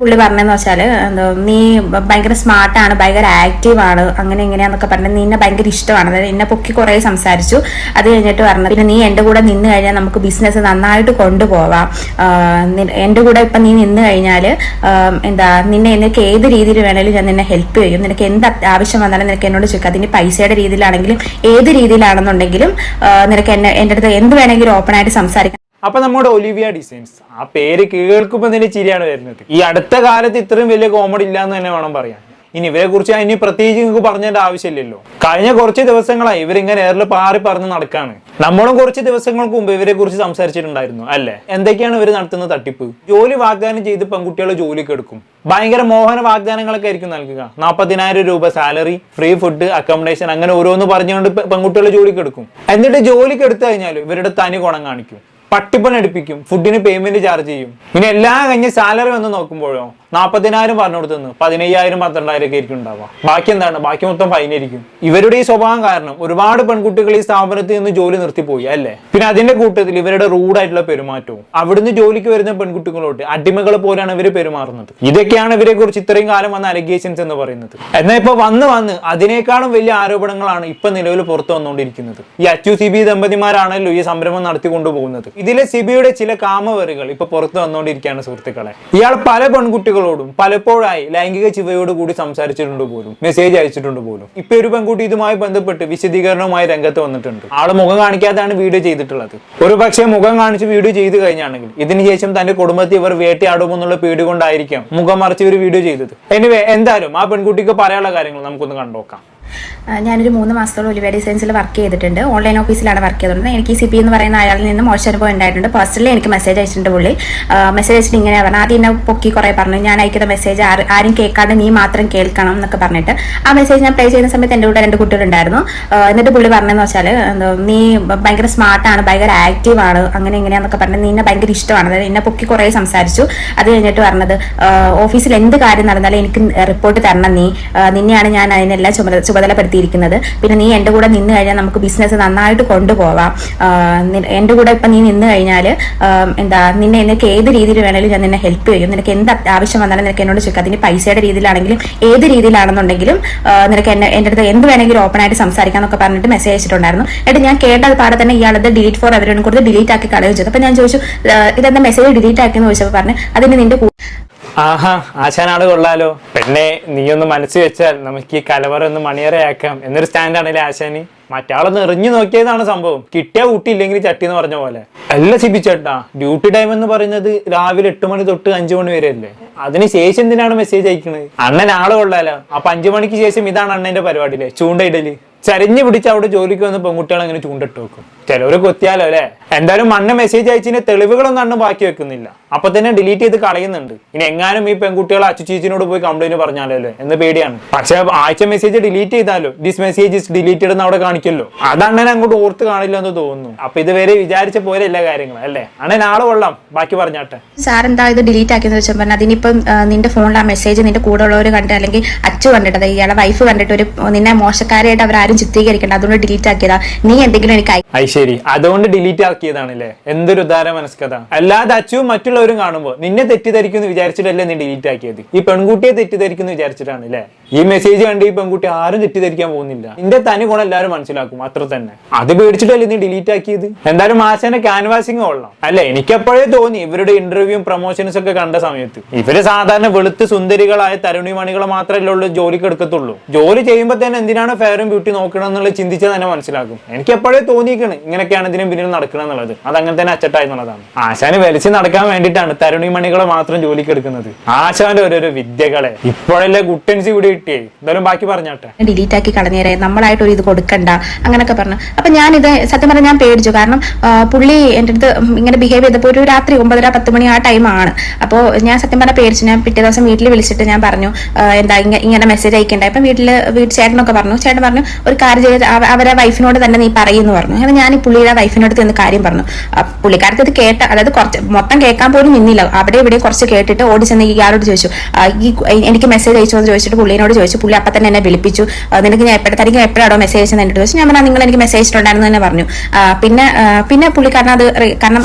പുള്ളി പറഞ്ഞതെന്ന് വെച്ചാൽ എന്തോ നീ ഭയങ്കര സ്മാർട്ടാണ് ഭയങ്കര ആക്റ്റീവ് ആണ് അങ്ങനെ എങ്ങനെയാന്നൊക്കെ നീ നിന്നെ ഭയങ്കര ഇഷ്ടമാണ്. അതായത് എന്നെ പൊക്കി കുറേ സംസാരിച്ചു. അത് കഴിഞ്ഞിട്ട് പറഞ്ഞു പിന്നെ നീ എന്റെ കൂടെ നിന്ന് കഴിഞ്ഞാൽ നമുക്ക് ബിസിനസ് നന്നായിട്ട് കൊണ്ടുപോവാം. എന്റെ കൂടെ ഇപ്പം നീ നിന്ന് കഴിഞ്ഞാൽ എന്താ നിന്നെ നിനക്ക് ഏത് രീതിയിൽ വേണേലും ഞാൻ നിന്നെ ഹെൽപ്പ് ചെയ്യും. നിനക്ക് എന്ത് ആവശ്യം വന്നാലും നിനക്ക് എന്നോട് ചോദിക്കാം. അതിന് പൈസയുടെ രീതിയിലാണെങ്കിലും ഏത് രീതിയിലാണെന്നുണ്ടെങ്കിലും നിനക്ക് എന്നെ എന്റെ അടുത്ത് എന്ത് വേണമെങ്കിലും ഓപ്പൺ ആയിട്ട് സംസാരിക്കാം. അപ്പൊ നമ്മുടെ ഒലിവിയ ഡിസൈൻസ്. ആ പേര് കേൾക്കുമ്പോൾ തന്നെ ചിരിയാണ് വരുന്നത്. ഈ അടുത്ത കാലത്ത് ഇത്രയും വലിയ കോമഡി ഇല്ല എന്ന് തന്നെ വേണം പറയാൻ. ഇനി ഇവരെ കുറിച്ച് ഇനി പ്രത്യേകിച്ച് നിങ്ങൾക്ക് പറഞ്ഞതിന്റെ ആവശ്യമില്ലല്ലോ. കഴിഞ്ഞ കുറച്ച് ദിവസങ്ങളായി ഇവരിങ്ങനെ എയറിൽ പാറി പറഞ്ഞ് നടക്കാണ്. നമ്മളും കുറച്ച് ദിവസങ്ങൾക്ക് മുമ്പ് ഇവരെ കുറിച്ച് സംസാരിച്ചിട്ടുണ്ടായിരുന്നു അല്ലേ? എന്തൊക്കെയാണ് ഇവർ നടത്തുന്ന തട്ടിപ്പ്? ജോലി വാഗ്ദാനം ചെയ്ത് പെൺകുട്ടികളെ ജോലിക്ക് എടുക്കും. ഭയങ്കര മോഹന വാഗ്ദാനങ്ങളൊക്കെ ആയിരിക്കും നൽകുക. നാൽപ്പതിനായിരം രൂപ സാലറി ഫ്രീ ഫുഡ് അക്കോമഡേഷൻ അങ്ങനെ ഓരോന്ന് പറഞ്ഞുകൊണ്ട് പെൺകുട്ടികളെ ജോലിക്ക് എടുക്കും. എന്നിട്ട് ജോലിക്ക് എടുത്തു കഴിഞ്ഞാൽ ഇവരുടെ തനി ഗുണം കാണിക്കും. പട്ടിപ്പണി എടുപ്പിക്കും ഫുഡിന് പേയ്മെന്റ് ചാർജ് ചെയ്യും. പിന്നെ എല്ലാം കഴിഞ്ഞ് സാലറി വന്ന് നോക്കുമ്പോഴോ നാൽപ്പതിനായിരം പറഞ്ഞു കൊടുത്തുനിന്ന് പതിനയ്യായിരം പന്ത്രണ്ടായിരം ഒക്കെ ആയിരിക്കും ഉണ്ടാവുക. ബാക്കി എന്താണ്? ബാക്കി മൊത്തം ഫൈനായിരിക്കും ഇവരുടെ ഈ സ്വഭാവം കാരണം ഒരുപാട് പെൺകുട്ടികൾ ഈ സ്ഥാപനത്തിൽ നിന്ന് ജോലി നിർത്തിപ്പോയി അല്ലേ? പിന്നെ അതിന്റെ കൂട്ടത്തിൽ ഇവരുടെ റൂഡായിട്ടുള്ള പെരുമാറ്റവും. അവിടുന്ന് ജോലിക്ക് വരുന്ന പെൺകുട്ടികളോട് അടിമകളെ പോലെയാണ് ഇവർ പെരുമാറുന്നത്. ഇതൊക്കെയാണ് ഇവരെ കുറിച്ച് ഇത്രയും കാലം വന്ന അലഗേഷൻസ് എന്ന് പറയുന്നത്. എന്നാൽ ഇപ്പൊ വന്ന് വന്ന് അതിനേക്കാളും വലിയ ആരോപണങ്ങളാണ് ഇപ്പൊ നിലവിൽ പുറത്തു വന്നുകൊണ്ടിരിക്കുന്നത്. ഈ അച്ചു സി ബി ദമ്പതിമാരാണല്ലോ ഈ സംരംഭം നടത്തിക്കൊണ്ടുപോകുന്നത്. ഇതിലെ സിബിയുടെ ചില കാമവെറികൾ ഇപ്പൊ പുറത്തു വന്നുകൊണ്ടിരിക്കുകയാണ് സുഹൃത്തുക്കളെ. ഇയാൾ പല പെൺകുട്ടികളോടും പലപ്പോഴായി ലൈംഗിക ചിവയോട് കൂടി സംസാരിച്ചിട്ടുണ്ട് പോലും. മെസ്സേജ് അയച്ചിട്ടുണ്ട് പോലും. ഇപ്പൊ ഒരു പെൺകുട്ടി ഇതുമായി ബന്ധപ്പെട്ട് വിശദീകരണവുമായി രംഗത്ത് വന്നിട്ടുണ്ട്. ആൾ മുഖം കാണിക്കാതെയാണ് വീഡിയോ ചെയ്തിട്ടുള്ളത്. ഒരു പക്ഷേ മുഖം കാണിച്ച് വീഡിയോ ചെയ്തു കഴിഞ്ഞാണെങ്കിൽ ഇതിനുശേഷം തന്റെ കുടുംബത്തെ ഇവർ വേട്ടയാടുമെന്നുള്ള പേടി കൊണ്ടായിരിക്കാം മുഖം മറിച്ച് ഒരു വീഡിയോ ചെയ്തത്. എനിവേ എന്തായാലും ആ പെൺകുട്ടിക്ക് പറയാനുള്ള കാര്യങ്ങൾ നമുക്കൊന്ന് കണ്ടോക്കാം ഞാനൊരു മൂന്ന് മാസത്തോളം ഒലിവിയ ഡിസൈൻസിൽ വർക്ക് ചെയ്തിട്ടുണ്ട്. ഓൺലൈൻ ഓഫീസിലാണ് വർക്ക് ചെയ്തിട്ടുണ്ട് എനിക്ക് സി പി എന്ന് പറയുന്ന അയാളിൽ നിന്ന് മോശം അനുഭവം ഉണ്ടായിട്ടുണ്ട്. പേഴ്സണലി എനിക്ക് മെസ്സേജ് അയച്ചിട്ടുണ്ട് പുള്ളി. മെസ്സേജ് അയച്ചിട്ട് ഇങ്ങനെ പറഞ്ഞു. ആദ്യം എന്നെ പൊക്കി കുറേ പറഞ്ഞു. ഞാൻ അയക്കുന്ന മെസ്സേജ് ആരും കേൾക്കാണ്ട് നീ മാത്രം കേൾക്കണം എന്നൊക്കെ പറഞ്ഞിട്ട് ആ മെസ്സേജ് ഞാൻ പ്ലേ ചെയ്യുന്ന സമയത്ത് എന്റെ കൂടെ രണ്ട് കുട്ടികളുണ്ടായിരുന്നു. എന്നിട്ട് പുള്ളി പറഞ്ഞതെന്ന് വെച്ചാൽ നീ ഭയങ്കര സ്മാർട്ടാണ് ഭയങ്കര ആക്റ്റീവ് ആണ് അങ്ങനെ എങ്ങനെയാന്നൊക്കെ പറഞ്ഞ് എന്നെ ഭയങ്കര ഇഷ്ടമാണ്. അതായത് എന്നെ പൊക്കി കുറേ സംസാരിച്ചു. അത് കഴിഞ്ഞിട്ട് പറഞ്ഞത് ഓഫീസിൽ എന്ത് കാര്യം നടന്നാലും എനിക്ക് റിപ്പോർട്ട് തരണം നീ. നിന്നെയാണ് ഞാൻ അതിനെല്ലാം ചുമതല ചുമതലപ്പെടുത്തിയിരിക്കുന്നത് പിന്നെ നീ എന്റെ കൂടെ നിന്ന് കഴിഞ്ഞാൽ നമുക്ക് ബിസിനസ് നന്നായിട്ട് കൊണ്ടുപോവാം. എന്റെ കൂടെ ഇപ്പൊ നീ നിന്ന് കഴിഞ്ഞാൽ എന്താ നിന്നെ നിനക്ക് ഏത് രീതിയിൽ വേണമെങ്കിലും ഞാൻ നിന്നെ ഹെൽപ്പ് ചെയ്യും. നിനക്ക് എന്ത് ആവശ്യം വന്നാലും നിനക്ക് എന്നോട് ചോദിക്കാം. അതിന് പൈസയുടെ രീതിയിലാണെങ്കിലും ഏത് രീതിയിലാണെന്നുണ്ടെങ്കിലും നിനക്ക് എന്നെ എന്റെ അടുത്ത് എന്ത് വേണമെങ്കിലും ഓപ്പൺ ആയിട്ട് സംസാരിക്കാം എന്നൊക്കെ പറഞ്ഞിട്ട് മെസ്സേജ് അയച്ചിട്ടുണ്ടായിരുന്നു. എന്നിട്ട് ഞാൻ കേട്ടത് പാടെ തന്നെ ഇയാളത് ഡിലീറ്റ് ഫോർ അവരോട് കൊടുത്ത് ഡിലീറ്റ് ആക്കി കളയുകയും ചെയ്തു. അപ്പം ഞാൻ ചോദിച്ചു ഇതെന്താ മെസ്സേജ് ഡിലീറ്റ് ആക്കിയെന്ന് ചോദിച്ചപ്പോൾ പറഞ്ഞു അതിന് നിന്റെ ആഹാ ആശാനാൾ കൊള്ളാലോ. പെണ്ണെ നീയൊന്ന് മനസ്സ് വെച്ചാൽ നമുക്ക് ഈ കലവറ ഒന്ന് മണിയറയാക്കാം. എന്നൊരു സ്റ്റാൻഡാണല്ലേ ആശാനി? മറ്റാളൊന്ന് എറിഞ്ഞു നോക്കിയതാണ് സംഭവം. കിട്ടിയ ഊട്ടിയില്ലെങ്കിൽ ചട്ടി എന്ന് പറഞ്ഞ പോലെ. അല്ല ചിപ്പിച്ചേട്ടാ ഡ്യൂട്ടി ടൈം എന്ന് പറയുന്നത് രാവിലെ എട്ട് മണി തൊട്ട് അഞ്ചു മണി വരെ അല്ലേ? അതിന് ശേഷം എന്തിനാണ് മെസ്സേജ് അയക്കുന്നത് അണ്ണൻ ആൾ കൊള്ളാലോ. അപ്പൊ അഞ്ചു മണിക്ക് ശേഷം ഇതാണ് അണ്ണന്റെ പരിപാടി ചൂണ്ട ചൂണ്ടയിടൽ. ചരിഞ്ഞു പിടിച്ച് അവിടെ ജോലിക്ക് വന്ന് പെൺകുട്ടികൾ അങ്ങനെ ചൂണ്ടിട്ട് വെക്കും. ചിലവര് കൊത്തിയാലോ അല്ലെ? എന്തായാലും മണ്ണ് മെസ്സേജ് അയച്ചതിന് തെളിവുകളൊന്നും അണ്ണ് ബാക്കി വെക്കുന്നില്ല. അപ്പൊ തന്നെ ഡിലീറ്റ് ചെയ്ത് കളയുന്നുണ്ട്. ഇനി എങ്ങാനും ഈ പെൺകുട്ടികൾ അച്ചുചീച്ചിനോട് പോയി കംപ്ലൈന്റ് പറഞ്ഞാലോ അല്ലേ? എന്ന് പേടിയാണ്. പക്ഷെ ആഴ്ച മെസ്സേജ് ഡിലീറ്റ് ചെയ്താലോ? ദിസ് മെസ്സേജ് ഇസ് ഡിലീറ്റഡ് എന്ന് അവിടെ കാണിക്കല്ലോ. അത് അണ്ണനെ അങ്ങോട്ട് ഓർത്ത് കാണില്ല എന്ന് തോന്നുന്നു. അപ്പൊ ഇതുവരെ വിചാരിച്ച പോലെ എല്ലാ കാര്യങ്ങളും അല്ലേ? അണ്ണൻ ആൾ കൊള്ളാം. ബാക്കി പറഞ്ഞാട്ടെ. സാർ എന്താ ഇത് ഡിലീറ്റ് ആക്കിയെന്ന് വെച്ചാൽ പറഞ്ഞാൽ അതിനിപ്പം നിന്റെ ഫോണിൽ ആ മെസ്സേജ് നിന്റെ കൂടെ ഉള്ളവർ കണ്ടിട്ട് അല്ലെങ്കിൽ അച്ചു കണ്ടിട്ട് ഇയാളെ വൈഫ് കണ്ടിട്ട് ഒരു നിന്നെ മോശക്കാരായിട്ട് അവരാരും ചിത്രീകരിക്കണ്ട. അതുകൊണ്ട് ഡിലീറ്റ് ആക്കിയതാ. നീ എന്തെങ്കിലും എനിക്ക് അത് ശരി. അതുകൊണ്ട് ഡിലീറ്റ് ആക്കിയതാണല്ലേ? എന്തൊരു ഉദാര മനസ്കഥ അല്ലാതെ അച്ചുവും മറ്റുള്ളവരും കാണുമ്പോൾ നിന്നെ തെറ്റിദ്ധരിക്കുന്നു വിചാരിച്ചിട്ടല്ലേ നീ ഡിലീറ്റ് ആക്കിയത്. ഈ പെൺകുട്ടിയെ തെറ്റിദ്ധരിക്കുന്നു വിചാരിച്ചിട്ടാണ് അല്ലേ? ഈ മെസ്സേജ് കണ്ട് ഈ പെൺകുട്ടി ആരും തെറ്റിദ്ധരിക്കാൻ പോകുന്നില്ല. നിന്റെ തനി ഗുണം എല്ലാവരും മനസ്സിലാക്കും. അത്ര തന്നെ. അത് പേടിച്ചിട്ടല്ലേ നീ ഡിലീറ്റ് ആക്കിയത്? എന്തായാലും മാസേനെ ക്യാൻവാസിങ് കൊള്ളാം അല്ലെ? എനിക്കെപ്പോഴേ തോന്നി ഇവരുടെ ഇന്റർവ്യൂവും പ്രൊമോഷൻസ് ഒക്കെ കണ്ട സമയത്ത്. ഇവർ സാധാരണ വെളുത്ത് സുന്ദരികളായ തരുണിമണികളെ മാത്രമല്ലേ ഉള്ളൂ ജോലിക്ക് എടുക്കത്തുള്ളൂ ജോലി ചെയ്യുമ്പോൾ തന്നെ എന്തിനാണ് ഫെയറും ബ്യൂട്ടി നോക്കണം എന്നുള്ളത് ചിന്തിച്ചാൽ തന്നെ മനസ്സിലാക്കും. എനിക്ക് എപ്പോഴേ തോന്നിയിരിക്കണം ഇങ്ങനെയൊക്കെയാണ് ഇതിനും പിന്നിൽ നടക്കണം എന്നുള്ളത് അത് അങ്ങനെ തന്നെ അച്ചട്ടായി എന്നുള്ളതാണ് ആശാന് വലിച്ച് നടക്കാൻ വേണ്ടിയിട്ടാണ് തരുണി മണികളെ മാത്രം ജോലിക്ക് എടുക്കുന്നത്. ആശാന്റെ ഓരോരോ വിദ്യകളെ. ഇപ്പോഴല്ലേ ഗുട്ടൻസി കൂടി കിട്ടിയേ. എന്തായാലും ബാക്കി പറഞ്ഞാട്ടെ. ഡിലീറ്റ് ആക്കി കളഞ്ഞേരെ നമ്മളായിട്ട് ഒരു ഇത് കൊടുക്കണ്ട. അങ്ങനൊക്കെ പറഞ്ഞു. അപ്പൊ ഞാനിത് സത്യം പറഞ്ഞാൽ ഞാൻ പേടിച്ചു. കാരണം പുള്ളി എന്റെ അടുത്ത് ഇങ്ങനെ ബിഹേവ് ചെയ്തപ്പോൾ ഒരു രാത്രി ഒമ്പതര പത്ത് മണി ആ ടൈമാണ് അപ്പോൾ ഞാൻ സത്യം പറഞ്ഞാൽ പേടിച്ചു. ഞാൻ പിറ്റേ ദിവസം വീട്ടിൽ വിളിച്ചിട്ട് ഞാൻ പറഞ്ഞു എന്താ ഇങ്ങ- ഇങ്ങനെ മെസ്സേജ് അയക്കണ്ടായി അപ്പൊ വീട്ടിൽ വീട്ടിൽ ചേട്ടനൊക്കെ പറഞ്ഞു. ചേട്ടൻ പറഞ്ഞു ഒരു കാര്യം ചെയ്ത് അവരെ വൈഫിനോട് തന്നെ നീ പറയുന്നു പറഞ്ഞു. അങ്ങനെ ഞാൻ ഈ പുള്ളിയുടെ വൈഫിനോട് ചെന്ന് കാര്യം പറഞ്ഞു. ആ, ഇത് കേട്ട അതായത് കുറച്ച് മൊത്തം കേൾക്കാൻ പോലും നിന്നില്ല. അവിടെ ഇവിടെ കുറച്ച് കേട്ടിട്ട് ഓടി ചെന്ന് ഇയാളോട് ചോദിച്ചു. ഈ എനിക്ക് മെസ്സേജ് അയച്ചോ എന്ന് ചോദിച്ചിട്ട് പുള്ളിനോട് ചോദിച്ചു. പുള്ളി അപ്പം തന്നെ എന്നെ വിളിപ്പിച്ചു. നിനക്ക് ഞാൻ എപ്പോഴത്തേക്കും എപ്പോഴാണോ മെസ്സേജ് അയച്ചത് എന്നിട്ട് ചോദിച്ചു. ഞാൻ പറഞ്ഞാൽ നിങ്ങൾ എനിക്ക് മെസ്സേജ് ഇട്ടുണ്ടായിരുന്നു തന്നെ പറഞ്ഞു. പിന്നെ പിന്നെ പുള്ളിക്കാരൻ അത് കാരണം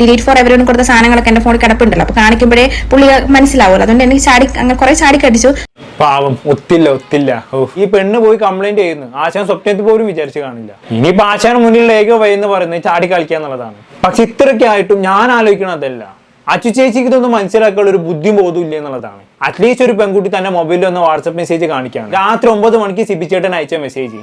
ഡിലീറ്റ് ഫോർ എവരോടും കൊടുത്ത സാധനങ്ങളൊക്കെ എന്റെ ഫോണിൽ കിടപ്പുണ്ടല്ലോ. അപ്പോൾ കാണിക്കുമ്പോഴേ പുള്ളി മനസ്സിലാവുമല്ലോ. അതുകൊണ്ട് എനിക്ക് ചാടി അങ്ങനെ കുറെ ചാടി കടിച്ചു പാവം ഒത്തില്ല ഒത്തില്ല. ഓ ഈ പെണ്ണ് പോയി കംപ്ലൈന്റ് ചെയ്യുന്നു. ആശാൻ സ്വപ്നത്തിൽ പോലും വിചാരിച്ചു കാണില്ല. ഇനിയിപ്പോ ആശാൻ മുന്നിലുള്ള ഏക വഴി എന്ന് പറയുന്നത് ചാടി കളിക്കുക എന്നുള്ളതാണ്. പക്ഷെ ഇത്രയൊക്കെ ആയിട്ടും ഞാൻ ആലോചിക്കണം അതല്ല. അച്ചു ചേച്ചിക്ക് ഇതൊന്നും മനസ്സിലാക്കാനുള്ള ഒരു ബുദ്ധിയും ബോധവും ഇല്ല എന്നുള്ളതാണ്. അറ്റ്ലീസ്റ്റ് ഒരു പെൺകുട്ടി തന്നെ മൊബൈലിൽ ഒന്ന് വാട്സപ്പ് മെസ്സേജ് കാണിക്കുകയാണ്. രാത്രി ഒമ്പത് മണിക്ക് സിബി ചേട്ടൻ അയച്ച മെസ്സേജ്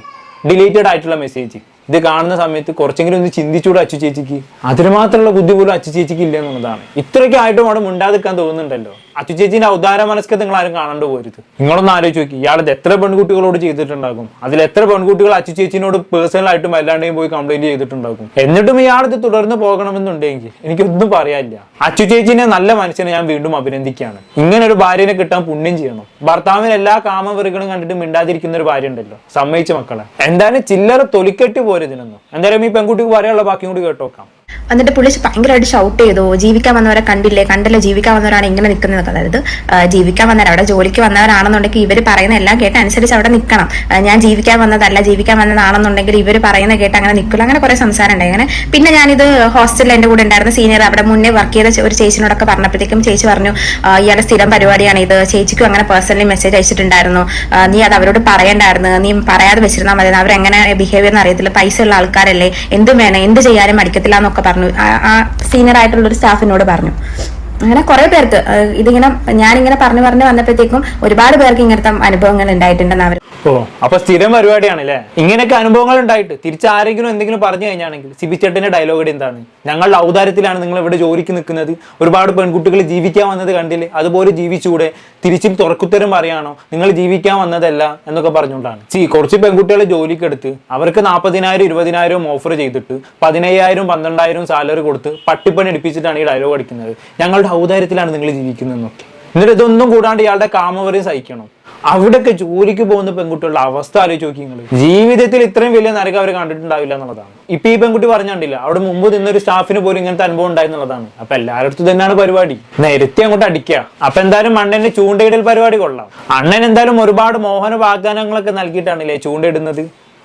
ഡിലീറ്റഡ് ആയിട്ടുള്ള മെസ്സേജ് ഇത് കാണുന്ന സമയത്ത് കുറച്ചെങ്കിലും ഒന്ന് ചിന്തിച്ചൂടെ അച്ചു ചേച്ചിക്ക്. അതിന് മാത്രമുള്ള ബുദ്ധി പോലും അച്ചു ചേച്ചിക്ക് ഇല്ല എന്നുള്ളതാണ്. ഇത്രയൊക്കെ ആയിട്ടും അവിടെ മിണ്ടാതിരിക്കാൻ തോന്നുന്നുണ്ടല്ലോ. അച്ചു ചേച്ചിന്റെ ഔദാര മനസ്കത നിങ്ങൾ ആരും കാണാണ്ട് പോരുത്. നിങ്ങളൊന്ന് ആലോചിച്ച് നോക്കി. ഇയാളത് എത്ര പെൺകുട്ടികളോട് ചെയ്തിട്ടുണ്ടാകും? അതിൽ എത്ര പെൺകുട്ടികൾ അച്ചു ചേച്ചിനോട് പേഴ്സണൽ ആയിട്ടും അല്ലാണ്ടെയും പോയി കംപ്ലൈന്റ് ചെയ്തിട്ടുണ്ടാകും? എന്നിട്ടും ഇയാളത് തുടർന്ന് പോകണമെന്നുണ്ടെങ്കിൽ എനിക്കൊന്നും പറയാനില്ല. അച്ചു ചേച്ചിനെ നല്ല മനുഷ്യനെ ഞാൻ വീണ്ടും അഭിനന്ദിക്കുകയാണ്. ഇങ്ങനെ ഒരു ഭാര്യനെ കിട്ടാൻ പുണ്യം ചെയ്യണം. ഭർത്താവിന് എല്ലാ കാമവെറികളും കണ്ടിട്ട് മിണ്ടാതിരിക്കുന്ന ഒരു ഭാര്യ ഉണ്ടല്ലോ. സമ്മതിച്ച മക്കളെ. എന്തായാലും ചില്ലറ തൊലിക്കെട്ടി പോരതിനൊന്നും. എന്തായാലും ഈ പെൺകുട്ടിക്ക് പറയാനുള്ള ബാക്കിയും കൂടി കേട്ടോക്കാം. എന്നിട്ട് പുള്ളി ഭയങ്കരമായിട്ട് ഷൗട്ട് ചെയ്തു ജീവിക്കാൻ വന്നവരെ കണ്ടില്ലേ കണ്ടല്ലോ ജീവിക്കാൻ വന്നവരാണ് ഇങ്ങനെ നിൽക്കുന്നത്. അതായത് ജീവിക്കാൻ വന്നവർ അവിടെ ജോലിക്ക് വന്നവരാണെന്നുണ്ടെങ്കിൽ ഇവർ പറയുന്ന എല്ലാം കേട്ട് അനുസരിച്ച് അവിടെ നിൽക്കണം. ഞാൻ ജീവിക്കാൻ വന്നതല്ല ജീവിക്കാൻ വന്നതാണെന്നുണ്ടെങ്കിൽ ഇവർ പറയുന്ന കേട്ട് അങ്ങനെ നിൽക്കില്ല അങ്ങനെ കുറെ സംസാരം ഉണ്ടായി അങ്ങനെ പിന്നെ ഞാനിത് ഹോസ്റ്റലിൽ എന്റെ കൂടെ ഉണ്ടായിരുന്ന സീനിയർ അവിടെ മുന്നേ വർക്ക് ചെയ്ത ഒരു ചേച്ചിനോടൊക്കെ പറഞ്ഞപ്പോഴത്തേക്കും ചേച്ചി പറഞ്ഞു ഇയാളെ സ്ഥിരം പരിപാടിയാണ് ഇത്. ചേച്ചിക്കും അങ്ങനെ പേഴ്സണലി മെസ്സേജ് അയച്ചിട്ടുണ്ടായിരുന്നു. നീ അത് അവരോട് പറയണ്ടായിരുന്നു. നീ പറയാതെ വെച്ചിരുന്നാൽ മതി അവരെങ്ങനെ ബിഹേവിയർ എന്ന് അറിയത്തില്ല. പൈസ ഉള്ള ആൾക്കാരല്ലേ. എന്തും വേണം? എന്ത് ചെയ്യാനും മടിക്കത്തില്ല എന്നൊക്കെ പറഞ്ഞു. ആ- ആ സീനിയർ ആയിട്ടുള്ള ഒരു സ്റ്റാഫിനോട് പറഞ്ഞു. അങ്ങനെ കുറെ പേർക്ക് ഇതിങ്ങനെ ഞാനിങ്ങനെ പറഞ്ഞു പറഞ്ഞു വന്നപ്പോഴത്തേക്കും ഒരുപാട് പേർക്ക് ഇങ്ങനത്തെ അനുഭവങ്ങൾ ഉണ്ടായിട്ടുണ്ടെന്ന് അവർ ഓ. അപ്പൊ സ്ഥിരം പരിപാടിയാണല്ലേ? ഇങ്ങനെയൊക്കെ അനുഭവങ്ങൾ ഉണ്ടായിട്ട് തിരിച്ച് ആരെങ്കിലും എന്തെങ്കിലും പറഞ്ഞു കഴിഞ്ഞാണെങ്കിൽ സിബി ചേട്ടന്റെ ഡയലോഗ് എന്താണ്? ഞങ്ങളുടെ ഔദാര്യത്തിലാണ് നിങ്ങൾ ഇവിടെ ജോലിക്ക് നിൽക്കുന്നത്. ഒരുപാട് പെൺകുട്ടികൾ ജീവിക്കാൻ വന്നത് കണ്ടില്ലേ? അതുപോലെ ജീവിച്ചുകൂടെ തിരിച്ചും തുറക്കുത്തരം പറയാണോ നിങ്ങൾ ജീവിക്കാൻ വന്നതല്ല എന്നൊക്കെ പറഞ്ഞുകൊണ്ടാണ്. സി കുറച്ച് പെൺകുട്ടികളെ ജോലിക്ക് എടുത്ത് അവർക്ക് നാൽപ്പതിനായിരം ഇരുപതിനായിരം ഓഫർ ചെയ്തിട്ട് പതിനയ്യായിരം പന്ത്രണ്ടായിരം സാലറി കൊടുത്ത് പട്ടിപ്പണി എടുപ്പിച്ചിട്ടാണ് ഈ ഡയലോഗ് അടിക്കുന്നത്. ഞങ്ങളുടെ ഔദാര്യത്തിലാണ് നിങ്ങൾ ജീവിക്കുന്നതെന്നൊക്കെ. എന്നിട്ട് ഇതൊന്നും കൂടാണ്ട് ഇയാളുടെ കാമവരെയും സഹിക്കണം. അവിടെയൊക്കെ ജോലിക്ക് പോകുന്ന പെൺകുട്ടികളുടെ അവസ്ഥ ആലോചിച്ച് നോക്കി നിങ്ങൾ ജീവിതത്തിൽ ഇത്രയും വലിയ നരകം അവർ കണ്ടിട്ടുണ്ടാവില്ല എന്നുള്ളതാണ്. ഇപ്പൊ ഈ പെൺകുട്ടി പറഞ്ഞിട്ടില്ല അവിടെ മുമ്പ് നിന്നൊരു സ്റ്റാഫിന് പോലും ഇങ്ങനത്തെ അനുഭവം ഉണ്ടായി എന്നുള്ളതാണ്. അപ്പൊ എല്ലായിടത്തും തന്നെയാണ് പരിപാടി. നേരത്തെ അങ്ങോട്ട് അടിക്കുക അപ്പൊ എന്തായാലും അണ്ണന്റെ ചൂണ്ടയിടൽ പരിപാടി കൊള്ളാം. അണ്ണൻ എന്തായാലും ഒരുപാട് മോഹന വാഗ്ദാനങ്ങളൊക്കെ നൽകിയിട്ടാണല്ലേ ചൂണ്ടയിടുന്നത്?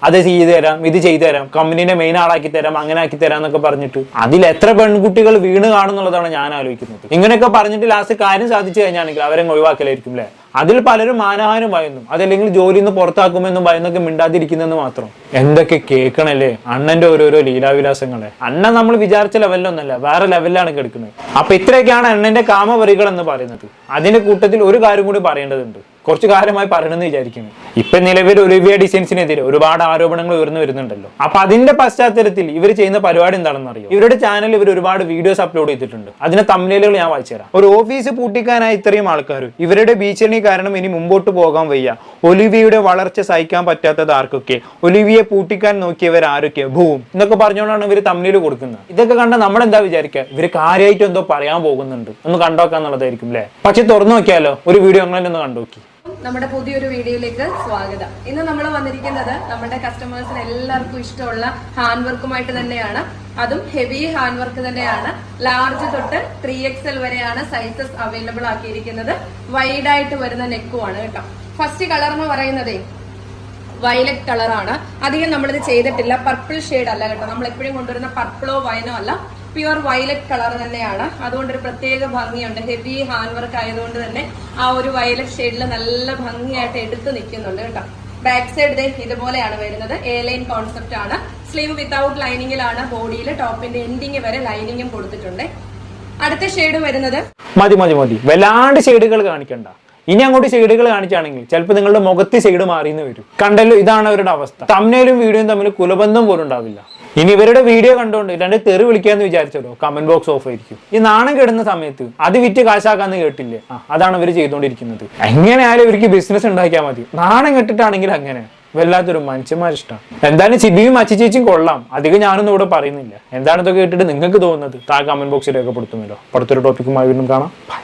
അത് ചെയ്തു തരാം ഇത് ചെയ്തു തരാം കമ്പനീനെ മെയിൻ ആളാക്കി തരാം അങ്ങനെ ആക്കി തരാം എന്നൊക്കെ പറഞ്ഞിട്ട് അതിൽ എത്ര പെൺകുട്ടികൾ വീണ് കാണുന്നുള്ളതാണ് ഞാൻ ആലോചിക്കുന്നത്. ഇങ്ങനെയൊക്കെ പറഞ്ഞിട്ട് ലാസ്റ്റ് കാര്യം സാധിച്ചു കഴിഞ്ഞാണെങ്കിൽ അവരെ ഒഴിവാക്കലായിരിക്കും അല്ലേ അതിൽ പലരും മാനഹാനും ഭയന്നു അതല്ലെങ്കിൽ ജോലിയിൽ നിന്ന് പുറത്താക്കുമെന്നും ഭയന്നൊക്കെ മിണ്ടാതിരിക്കുന്നെന്ന് മാത്രം. എന്തൊക്കെ കേൾക്കണല്ലേ? അണ്ണന്റെ ഓരോരോ ലീലാവിലാസങ്ങളെ. അണ്ണൻ നമ്മൾ വിചാരിച്ച ലെവലിലൊന്നല്ല വേറെ ലെവലിലാണ് കിടക്കുന്നത്. അപ്പൊ ഇത്രയൊക്കെയാണ് അണ്ണന്റെ കാമവരികൾ എന്ന് പറയുന്നത്. അതിന്റെ കൂട്ടത്തിൽ ഒരു കാര്യം കൂടി പറയേണ്ടതുണ്ട്. കുറച്ച് കാലമായി പറയണമെന്ന് വിചാരിക്കുന്നു. ഇപ്പൊ നിലവിൽ ഒലിവിയ ഡിസൈൻസിനെതിരെ ഒരുപാട് ആരോപണങ്ങൾ ഉയർന്നു വരുന്നുണ്ടല്ലോ. അപ്പൊ അതിന്റെ പശ്ചാത്തലത്തിൽ ഇവർ ചെയ്യുന്ന പരിപാടി എന്താണെന്ന് അറിയോ ഇവരുടെ ചാനൽ ഇവർ ഒരുപാട് വീഡിയോസ് അപ്ലോഡ് ചെയ്തിട്ടുണ്ട്. അതിന്റെ തമ്മിലുകൾ ഞാൻ വായിച്ചു തരാം. ഒരു ഓഫീസ് പൂട്ടിക്കാനായി ഇത്രയും ആൾക്കാർ ഇവരുടെ ഭീഷണി കാരണം ഇനി മുമ്പോട്ട് പോകാൻ വയ്യ. ഒലിവിയുടെ വളർച്ച സഹിക്കാൻ പറ്റാത്തത് ആർക്കൊക്കെ? ഒലിവിയെ പൂട്ടിക്കാൻ നോക്കിയവർ ആരൊക്കെ? ഭൂം എന്നൊക്കെ പറഞ്ഞുകൊണ്ടാണ് ഇവർ തമ്മിൽ കൊടുക്കുന്നത്. ഇതൊക്കെ കണ്ട നമ്മൾ എന്താ വിചാരിക്കുക ഇവർ കാര്യമായിട്ട് എന്തോ പറയാൻ പോകുന്നുണ്ട്. ഒന്ന് കണ്ടോക്കാന്നുള്ളതായിരിക്കും അല്ലേ പക്ഷെ തുറന്നു നോക്കിയാലോ? ഒരു വീഡിയോ അങ്ങനെ ഒന്ന് കണ്ടോക്കി. നമ്മുടെ പുതിയൊരു വീഡിയോയിലേക്ക് സ്വാഗതം. ഇന്ന് നമ്മൾ വന്നിരിക്കുന്നത് നമ്മുടെ കസ്റ്റമേഴ്സിന് എല്ലാവർക്കും ഇഷ്ടമുള്ള ഹാൻഡ് വർക്കുമായിട്ട് തന്നെയാണ്. അതും ഹെവി ഹാൻഡ് വർക്ക് തന്നെയാണ്. ലാർജ് തൊട്ട് ത്രീ എക്സ് എൽ വരെയാണ് സൈസസ് അവൈലബിൾ ആക്കിയിരിക്കുന്നത്. വൈഡ് ആയിട്ട് വരുന്ന നെക്കുമാണ് കേട്ടോ. ഫസ്റ്റ് കളർ എന്ന് പറയുന്നതേ വയലറ്റ് കളറാണ് അധികം നമ്മളിത് ചെയ്തിട്ടില്ല. പർപ്പിൾ ഷെയ്ഡ് അല്ല കേട്ടോ. നമ്മൾ എപ്പോഴും കൊണ്ടുവരുന്ന പർപ്പിളോ വയനോ അല്ല. പ്യുവർ വയലറ്റ് കളർ തന്നെയാണ്. അതുകൊണ്ട് ഒരു പ്രത്യേക ഭംഗിയുണ്ട്. ഹെവി ഹാൻഡ് വർക്ക് ആയതുകൊണ്ട് തന്നെ ആ ഒരു വയലറ്റ് ഷെയ്ഡിൽ നല്ല ഭംഗിയായിട്ട് എടുത്ത് നിൽക്കുന്നുണ്ട് കേട്ടോ. ബാക്ക് സൈഡ് ഇതുപോലെയാണ് വരുന്നത്. എ ലൈൻ കോൺസെപ്റ്റ് ആണ് സ്ലീവ് വിത്തൗട്ട് ലൈനിങ്ങിലാണ് ബോഡിയിൽ ടോപ്പിന്റെ എൻഡിങ് വരെ ലൈനിങ്ങും കൊടുത്തിട്ടുണ്ട്. അടുത്ത ഷെയ്ഡ് വരുന്നത് മതി മതി മതി. വല്ലാണ്ട് ഷെയ്ഡുകൾ കാണിക്കണ്ട. ഇനി അങ്ങോട്ട് ഷെയ്ഡുകൾ കാണിച്ചാണെങ്കിൽ ചിലപ്പോൾ നിങ്ങളുടെ മുഖത്ത് ഷെയ്ഡ് മാറിയെന്ന് വരും. കണ്ടല്ലോ ഇതാണ് അവരുടെ അവസ്ഥ. തമ്മിലും വീഡിയോയും തമ്മിൽ കുലബന്ധം പോലും ഉണ്ടാവില്ല. ഇനി ഇവരുടെ വീഡിയോ കണ്ടുകൊണ്ട് രണ്ട് തെറി വിളിക്കാന്ന് വിചാരിച്ചല്ലോ കമന്റ് ബോക്സ് ഓഫ് ആയിരിക്കും. ഈ നാണം കെടുന്ന സമയത്ത് അത് വിറ്റ് കാശാക്കാന്ന് കേട്ടില്ലേ? ആ അതാണ് ഇവർ ചെയ്തുകൊണ്ടിരിക്കുന്നത് എങ്ങനെയായാലും ഇവർക്ക് ബിസിനസ് ഉണ്ടാക്കിയാൽ മതി. നാണം കെട്ടിട്ടാണെങ്കിൽ അങ്ങനെ. വല്ലാത്തൊരു മനുഷ്യന്മാരിഷ്ടം എന്തായാലും ചിബിയും അച്ചിച്ചേച്ചിയും കൊള്ളാം. അധികം ഞാനൊന്നും ഇവിടെ പറയുന്നില്ല. എന്താണ് ഇതൊക്കെ കേട്ടിട്ട് നിങ്ങൾക്ക് തോന്നുന്നത്? താഴെ കമന്റ് ബോക്സിൽ രേഖപ്പെടുത്തുമല്ലോ. അടുത്തൊരു ടോപ്പിക്കുമായി വീണ്ടും കാണാം.